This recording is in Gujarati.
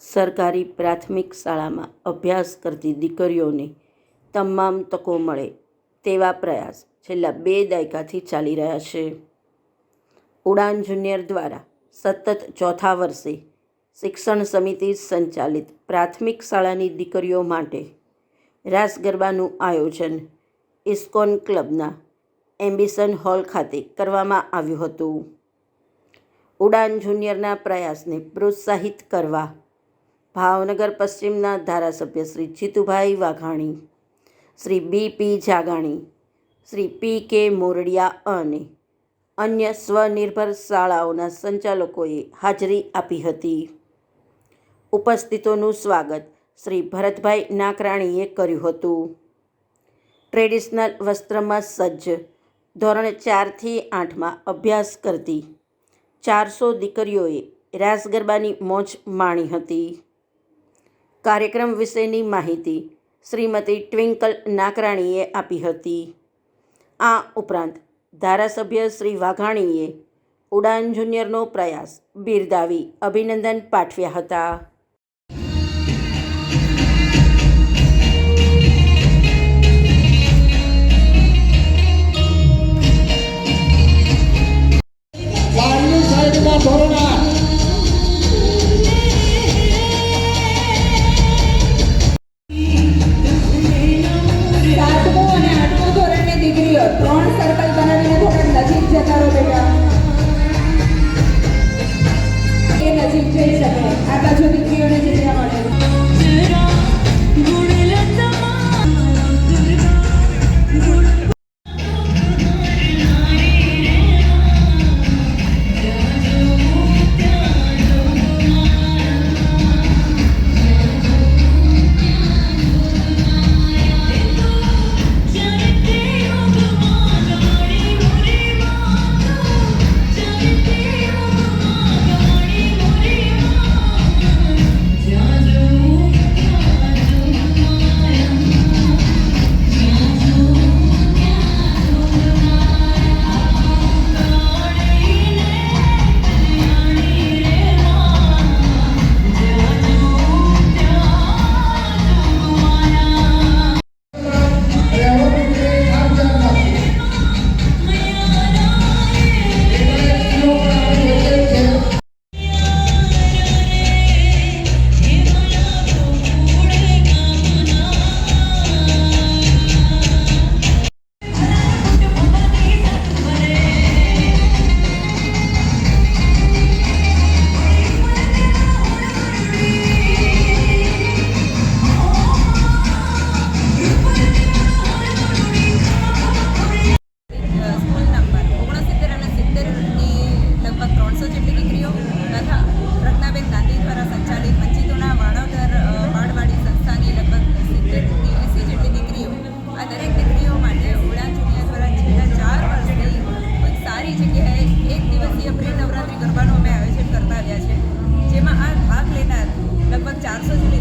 સરકારી પ્રાથમિક શાળામાં અભ્યાસ કરતી દીકરીઓને તમામ તકો મળે તેવા પ્રયાસ છેલ્લા બે દાયકાથી ચાલી રહ્યા છે. ઉડાન જુનિયર દ્વારા સતત ચોથા વર્ષે શિક્ષણ સમિતિ સંચાલિત પ્રાથમિક શાળાની દીકરીઓ માટે રાસ ગરબાનું આયોજન ઇસ્કોન ક્લબના એમ્બિશન હોલ ખાતે કરવામાં આવ્યું હતું. ઉડાન જુનિયરના પ્રયાસને પ્રોત્સાહિત કરવા ભાવનગર પશ્ચિમના ધારાસભ્ય શ્રી જીતુભાઈ વાઘાણી, શ્રી બી પી જાગાણી, શ્રી પી કે મોરડિયા અને અન્ય સ્વનિર્ભર શાળાઓના સંચાલકોએ હાજરી આપી હતી. ઉપસ્થિતોનું સ્વાગત શ્રી ભરતભાઈ નાકરાણીએ કર્યું હતું. ટ્રેડિશનલ વસ્ત્રમાં સજ્જ, ધોરણ ચારથી આઠમાં અભ્યાસ કરતી ચારસો દીકરીઓએ રાસ ગરબાની મોજ માણી હતી. કાર્યક્રમ વિશેની માહિતી શ્રીમતી ટ્વિંકલ નાકરાણીએ આપી હતી. આ ઉપરાંત ધારાસભ્ય શ્રી વાઘાણીએ ઉડાન જુનિયરનો પ્રયાસ બિરદાવી અભિનંદન પાઠવ્યા હતા. ધોરણ ட்ரெயினில் அதான் சொல்லி கீழே செஞ்சு જે નવરાત્રી નવરાત્રિ ગરબાનો અમે આયોજન કરતા આવ્યા છે. જેમાં આ ભાગ લેનાર લગભગ ચારસો ચારસોથી